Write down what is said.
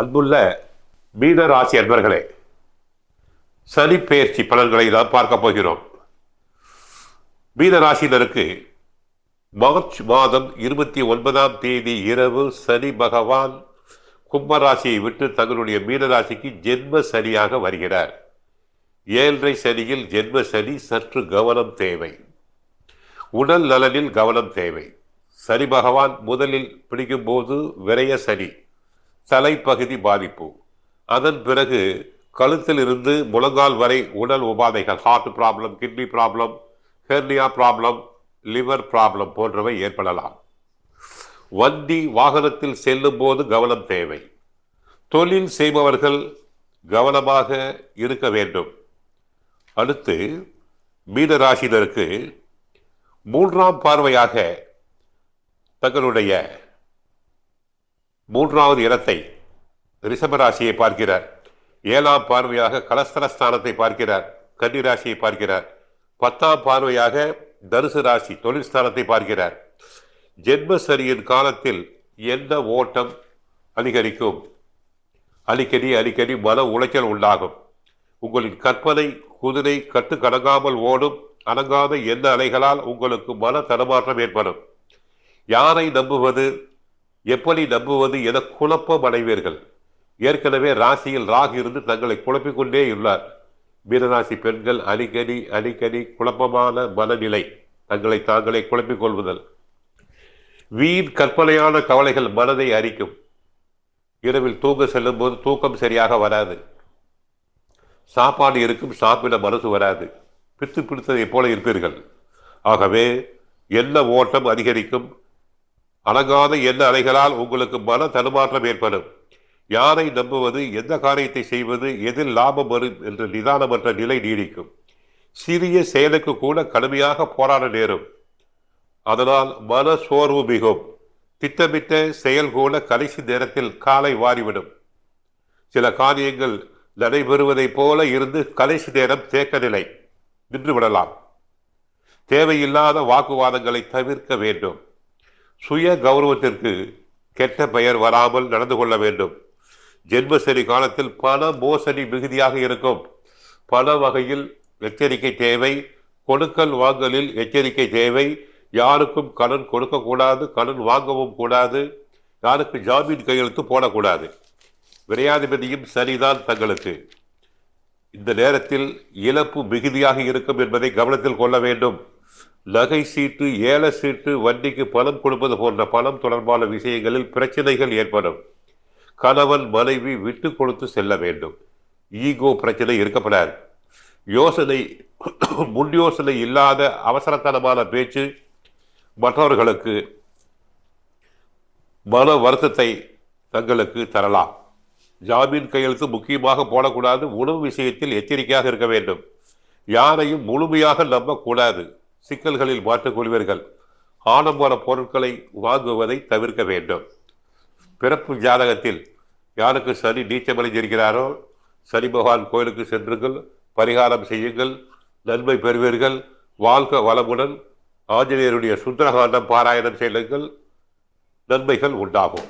அன்புள்ள மீன ராசி அன்பர்களே சனி பெயர்ச்சி பலன்களை தான் பார்க்க போகிறோம். மீன ராசியினருக்கு மார்ச் மாதம் இருபத்தி ஒன்பதாம் தேதி இரவு சனி பகவான் கும்பராசியை விட்டு தங்களுடைய மீனராசிக்கு ஜென்ம சனியாக வருகிறார். ஏழரை சனியில் ஜென்ம சனி சற்று கவனம் தேவை. உடல் நலனில் கவனம் தேவை. சனி பகவான் முதலில் பிடிக்கும் போது சனி தலைப்பகுதி பாதிப்பு. அதன் பிறகு கழுத்தில் இருந்து முழங்கால் வரை உடல் உபாதைகள் heart problem kidney problem hernia problem liver problem போன்றவை ஏற்படலாம். வண்டி வாகனத்தில் செல்லும் போது கவனம் தேவை. தொழில் செய்பவர்கள் கவனமாக இருக்க வேண்டும். அடுத்து மீனராசினருக்கு மூன்றாம் பார்வையாக தங்களுடைய மூன்றாவது இடத்தை ரிஷபராசியை பார்க்கிறார் ஏழாம் பார்வையாக கலஸ்தரஸ்தானத்தை பார்க்கிறார் கன்னி ராசியை பார்க்கிறார் பத்தாம் பார்வையாக தனுசு ராசி தொழில் ஸ்தானத்தை பார்க்கிறார் ஜென்மசரியின் காலத்தில் எந்த ஓட்டம் அதிகரிக்கும்? அடிக்கடி அடிக்கடி மன உளைச்சல் உண்டாகும். உங்களின் கற்பனை குதிரை கட்டு கடங்காமல் ஓடும் அடங்காத எந்த அலைகளால் உங்களுக்கு மன தடுமாற்றம் ஏற்படும். யாரை நம்புவது? எப்படி நம்புவது என குழப்பம் அடைவீர்கள். ஏற்கனவே ராசியில் ராகு இருந்து தங்களை குழப்பிக்கொண்டே உள்ளார். மீனராசி பெண்கள் அடிக்கடி அடிக்கடி குழப்பமான மனநிலை. தங்களை தாங்களே குழப்பிக் கொள்வதல் வீண் கற்பனையான கவலைகள் மனதை அரிக்கும். இரவில் தூங்க செல்லும் போது தூக்கம் சரியாக வராது. சாப்பாடு இருக்கும் சாப்பிட மனசு வராது. பித்து பிடித்ததைப் போல இருப்பீர்கள். ஆகவே என்ன ஓட்டம் அதிகரிக்கும். அடங்காத எண்ண அலைகளால் உங்களுக்கு மன தடுமாற்றம் ஏற்படும். யாரை நம்புவது எந்த காரியத்தை செய்வது எதில் லாபம் வரும் என்ற நிதானமற்ற நிலை நீடிக்கும். சிறிய செயலுக்கு கூட கடுமையாக போராட நேரும். அதனால் மன சோர்வு மிகும். திட்டமிட்ட செயல் கூட கடைசி நேரத்தில் காலை வாரிவிடும். சில காரியங்கள் நடைபெறுவதைப் போல இருந்து கடைசி நேரம் தேக்க நிலை. நின்றுவிடலாம் தேவையில்லாத வாக்குவாதங்களை தவிர்க்க வேண்டும். சுய கௌரவத்திற்கு கெட்ட பெயர் வராமல் நடந்து கொள்ள வேண்டும். ஜென்மசரி காலத்தில் பண மோசடி மிகுதியாக இருக்கும். பல வகையில் எச்சரிக்கை தேவை. கொடுக்கல் வாங்கலில் எச்சரிக்கை தேவை. யாருக்கும் கடன் கொடுக்கக்கூடாது கடன் வாங்கவும் கூடாது. யாருக்கு ஜாமீன் கையெழுத்து போடக்கூடாது. விரையாதிபதியும் சரிதான் தங்களுக்கு. இந்த நேரத்தில் இழப்பு மிகுதியாக இருக்கும் என்பதை கவனத்தில் கொள்ள வேண்டும். நகை சீட்டு ஏல சீட்டு வண்டிக்கு பணம் கொடுப்பது போன்ற பணம் தொடர்பான விஷயங்களில் பிரச்சனைகள் ஏற்படும். கணவன் மனைவி விட்டு கொடுத்து செல்ல வேண்டும். ஈகோ பிரச்சனை இருக்கப்படாது. யோசனை முன் யோசனை இல்லாத அவசரத்தனமான பேச்சு மற்றவர்களுக்கு மன வருத்தத்தை தங்களுக்கு தரலாம். ஜாமீன் கையெழுத்து முக்கியமாக போடக்கூடாது. உணவு விஷயத்தில் எச்சரிக்கையாக இருக்க வேண்டும். யாரையும் முழுமையாக நம்பக்கூடாது. சிக்கல்களில் மாற்றிக்கொள்வீர்கள். ஆடம்பர பொருட்களை வாங்குவதை தவிர்க்க வேண்டும். பிறப்பு ஜாதகத்தில் யாருக்கு சனி நீச்சமடைந்திருக்கிறாரோ சனி பகவான் கோயிலுக்கு சென்றுங்கள் பரிகாரம் செய்யுங்கள் நன்மை பெறுவீர்கள். வாழ்க வளமுடன் ஆஞ்சநேயருடைய சுந்தரகாண்டம் பாராயணம் செய்யுங்கள். நன்மைகள் உண்டாகும்.